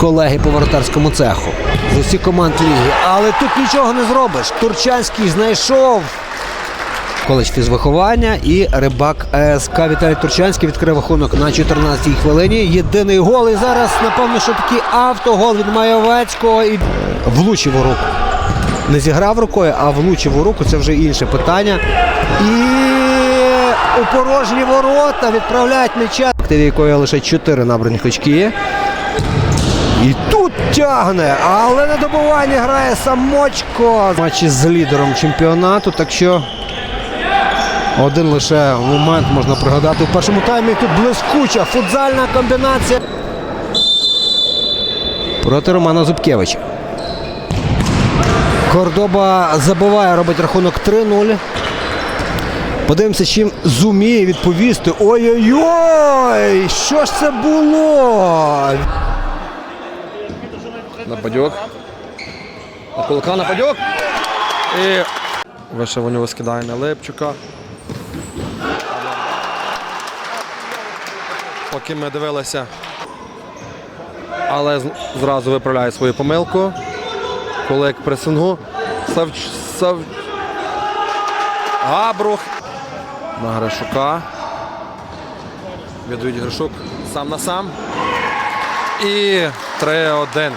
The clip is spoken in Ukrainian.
колеги по воротарському цеху з усіх команд ліги. Але тут нічого не зробиш. Турчанський знайшов коледж фізвиховання і рибак СК Віталій Турчанський відкрив рахунок на 14-й хвилині. Єдиний гол. І зараз, напевно, що такий автогол від Маєвецького і влучив у руку. Не зіграв рукою, а влучив у руку. Це вже інше питання. І у порожні ворота відправляють м'яча. Активі якої лише 4 набраних очки. І тут тягне, але на добуванні грає самочко. Матчі з лідером чемпіонату. Так що один лише момент можна пригадати. В першому таймі тут блискуча футзальна комбінація. Проти Романа Зубкевича. Кордоба забиває, робить рахунок 3-0. Подивимося, чим зуміє відповісти. Ой-ой-ой! Що ж це було? Нападьок. На кулака нападьок. І вище у нього скидає на Липчука. Поки ми дивилися. Але зразу виправляє свою помилку. Кулик пресингу. Сав... Сав... Габрух. На Гришука. Відвідь Гришук сам на сам. І 3-1.